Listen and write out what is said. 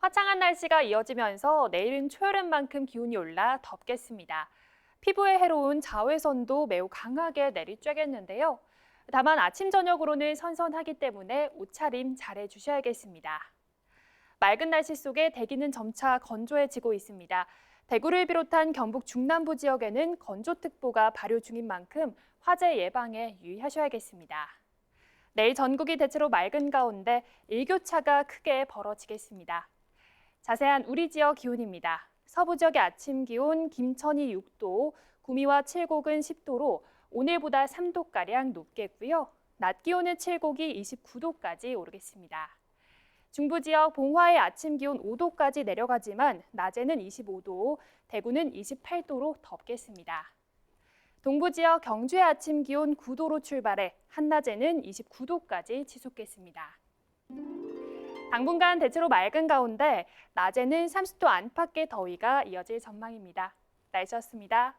화창한 날씨가 이어지면서 내일은 초여름만큼 기온이 올라 덥겠습니다. 피부에 해로운 자외선도 매우 강하게 내리쬐겠는데요. 다만 아침 저녁으로는 선선하기 때문에 옷차림 잘해 주셔야겠습니다. 맑은 날씨 속에 대기는 점차 건조해지고 있습니다. 대구를 비롯한 경북 중남부 지역에는 건조특보가 발효 중인 만큼 화재 예방에 유의하셔야겠습니다. 내일 전국이 대체로 맑은 가운데 일교차가 크게 벌어지겠습니다. 자세한 우리 지역 기온입니다. 서부 지역의 아침 기온 김천이 6도, 구미와 칠곡은 10도로 오늘보다 3도가량 높겠고요. 낮 기온은 칠곡이 29도까지 오르겠습니다. 중부 지역 봉화의 아침 기온 5도까지 내려가지만 낮에는 25도, 대구는 28도로 덥겠습니다. 동부 지역 경주의 아침 기온 9도로 출발해 한낮에는 29도까지 치솟겠습니다. 당분간 대체로 맑은 가운데 낮에는 30도 안팎의 더위가 이어질 전망입니다. 날씨였습니다.